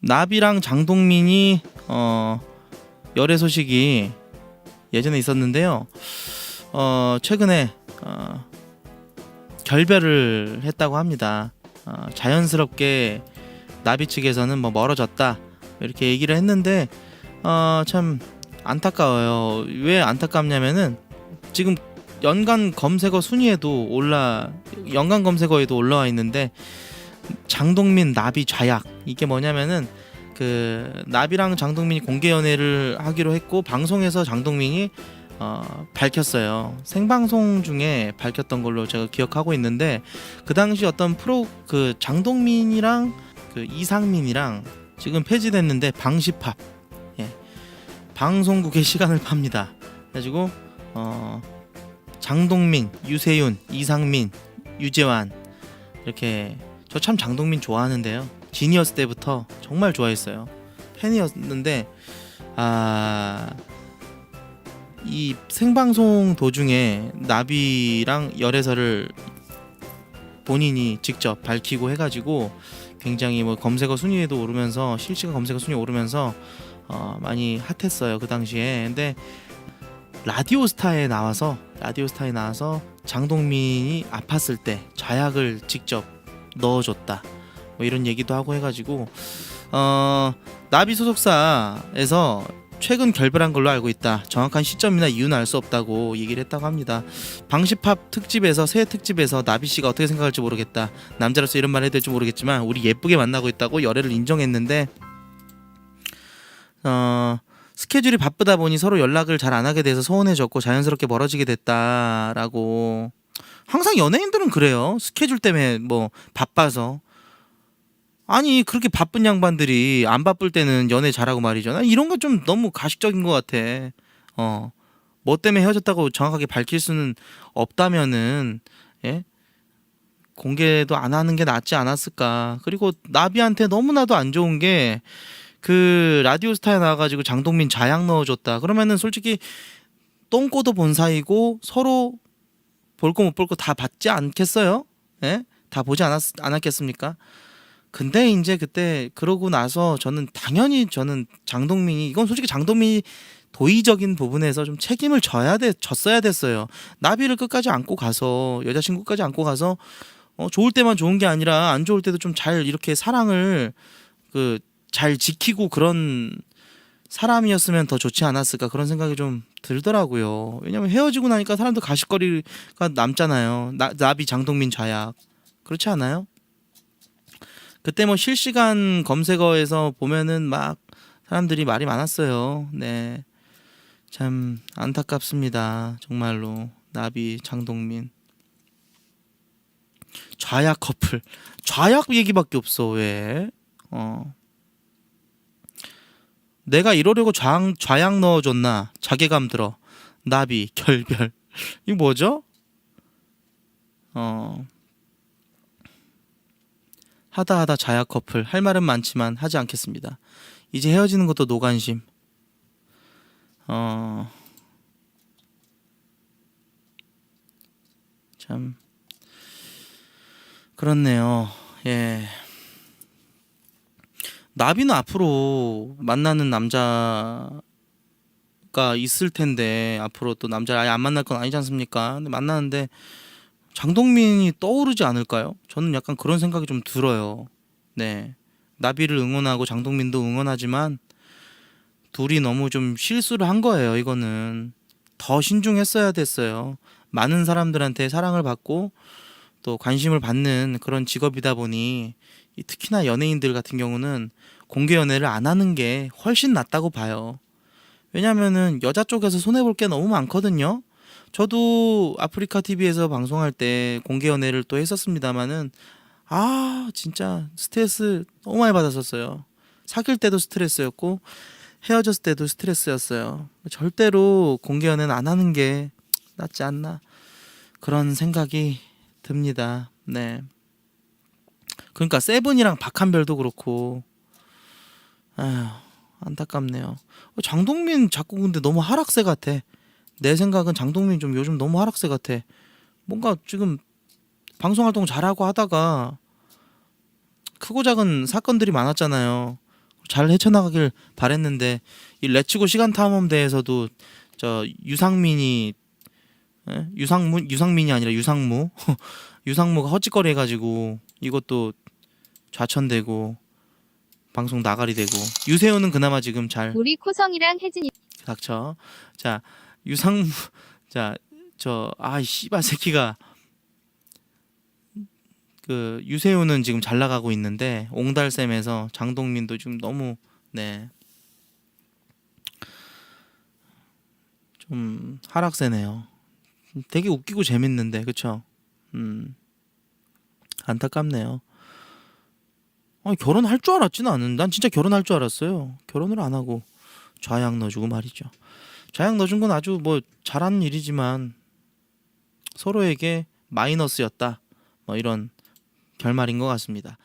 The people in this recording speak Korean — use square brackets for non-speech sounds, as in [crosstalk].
나비랑 장동민이 어 열애 소식이 예전에 있었는데요. 어 최근에 어 결별을 했다고 합니다. 어, 자연스럽게 나비 측에서는 뭐 멀어졌다 이렇게 얘기를 했는데 어 참 안타까워요. 왜 안타깝냐면은 지금 연간 검색어 순위에도 올라 연간 검색어에도 올라와 있는데 장동민 나비 좌약 이게 뭐냐면은 그 나비랑 장동민이 공개 연애를 하기로 했고 방송에서 장동민이 어, 밝혔어요. 생방송 중에 밝혔던 걸로 제가 기억하고 있는데 그 당시 어떤 프로 그 장동민이랑 그 이상민이랑 지금 폐지됐는데 방시팝 예. 방송국의 [laughs] 시간을 팝니다. 그래가지고 어, 장동민, 유세윤, 이상민, 유재환 이렇게 저 참 장동민 좋아하는데요. 지니어스 때부터 정말 좋아했어요. 팬이었는데 아. 이 생방송 도중에 나비랑 열애설을 본인이 직접 밝히고 해가지고 굉장히 뭐 검색어 순위에도 오르면서 실시간 검색어 순위 에 오르면서 어 많이 핫했어요 그 당시에 근데 라디오스타에 나와서 라디오스타에 나와서 장동민이 아팠을 때 좌약을 직접 넣어줬다 뭐 이런 얘기도 하고 해가지고 어 나비 소속사에서 최근 결별한 걸로 알고 있다. 정확한 시점이나 이유는 알 수 없다고 얘기를 했다고 합니다. 방시팝 특집에서 새 특집에서 나비 씨가 어떻게 생각할지 모르겠다. 남자로서 이런 말 해야 될지 모르겠지만 우리 예쁘게 만나고 있다고 열애를 인정했는데 어 스케줄이 바쁘다 보니 서로 연락을 잘 안 하게 돼서 서운해졌고 자연스럽게 멀어지게 됐다라고 항상 연예인들은 그래요. 스케줄 때문에 뭐 바빠서 아니 그렇게 바쁜 양반들이 안 바쁠 때는 연애 잘하고 말이죠. 나 이런 거 좀 너무 가식적인 것 같아. 어. 뭐 때문에 헤어졌다고 정확하게 밝힐 수는 없다면은 예? 공개도 안 하는 게 낫지 않았을까. 그리고 나비한테 너무나도 안 좋은 게 그 라디오스타에 나와가지고 장동민 자약 넣어줬다. 그러면은 솔직히 똥꼬도 본 사이고 서로 볼 거 못 볼 거 다 봤지 않겠어요? 예? 다 보지 않았, 않았겠습니까? 근데 이제 그때 그러고 나서 저는 당연히 저는 장동민이 이건 솔직히 장동민이 도의적인 부분에서 좀 책임을 져야 돼 졌어야 됐어요. 나비를 끝까지 안고 가서 여자친구까지 안고 가서 어, 좋을 때만 좋은 게 아니라 안 좋을 때도 좀 잘 이렇게 사랑을 그 잘 지키고 그런 사람이었으면 더 좋지 않았을까 그런 생각이 좀 들더라고요. 왜냐면 헤어지고 나니까 사람들 가식거리가 남잖아요. 나, 나비 장동민 좌약 그렇지 않아요? 그때 뭐 실시간 검색어에서 보면은 막 사람들이 말이 많았어요. 네. 참 안타깝습니다. 정말로. 나비 장동민. 좌약 커플. 좌약 얘기밖에 없어. 왜? 어. 내가 이러려고 좌, 좌약 넣어줬나? 자괴감 들어. 나비 결별. [laughs] 이거 뭐죠? 어. 하다 하다 자약 커플 할 말은 많지만 하지 않겠습니다. 이제 헤어지는 것도 노관심. 어. 참 그렇네요. 예. 나비는 앞으로 만나는 남자가 있을 텐데 앞으로 또 남자를 아예 안 만날 건 아니지 않습니까? 근데 만나는데 장동민이 떠오르지 않을까요? 저는 약간 그런 생각이 좀 들어요. 네. 나비를 응원하고 장동민도 응원하지만 둘이 너무 좀 실수를 한 거예요. 이거는 더 신중했어야 됐어요. 많은 사람들한테 사랑을 받고 또 관심을 받는 그런 직업이다 보니 이 특히나 연예인들 같은 경우는 공개 연애를 안 하는 게 훨씬 낫다고 봐요. 왜냐면은 여자 쪽에서 손해 볼 게 너무 많거든요. 저도 아프리카 TV에서 방송할 때 공개 연애를 또 했었습니다마는 아 진짜 스트레스 너무 많이 받았었어요. 사귈 때도 스트레스였고 헤어졌을 때도 스트레스였어요. 절대로 공개 연애는 안 하는 게 낫지 않나 그런 생각이 듭니다. 네. 그러니까 세븐이랑 박한별도 그렇고 아휴 안타깝네요. 장동민 자꾸 근데 너무 하락세 같아. 내 생각은 장동민 좀 요즘 너무 하락세 같아. 뭔가 지금 방송 활동 잘하고 하다가 크고 작은 사건들이 많았잖아요. 잘 헤쳐나가길 바랬는데 이 레츠고 시간 탐험 대에서도 저 유상민이 예? 유상무 유상민이 아니라 유상무 [laughs] 유상무가 헛짓거리 해가지고 이것도 좌천되고 방송 나가리 되고 유세호는 그나마 지금 잘 우리 코성이랑 혜진이 닥쳐. 자, 유상무 [laughs] 자, 저 아이 씨발 새끼가 그 유세훈은 지금 잘 나가고 있는데 옹달샘에서 장동민도 지금 너무 네. 좀 하락세네요. 되게 웃기고 재밌는데 그쵸? 음 안타깝네요. 아니 결혼할 줄 알았지 나는. 난 진짜 결혼할 줄 알았어요. 결혼을 안 하고 좌양 넣어주고 말이죠. 좌양 넣어준 건 아주 뭐 잘한 일이지만 서로에게 마이너스였다. 뭐 이런 결말인 것 같습니다.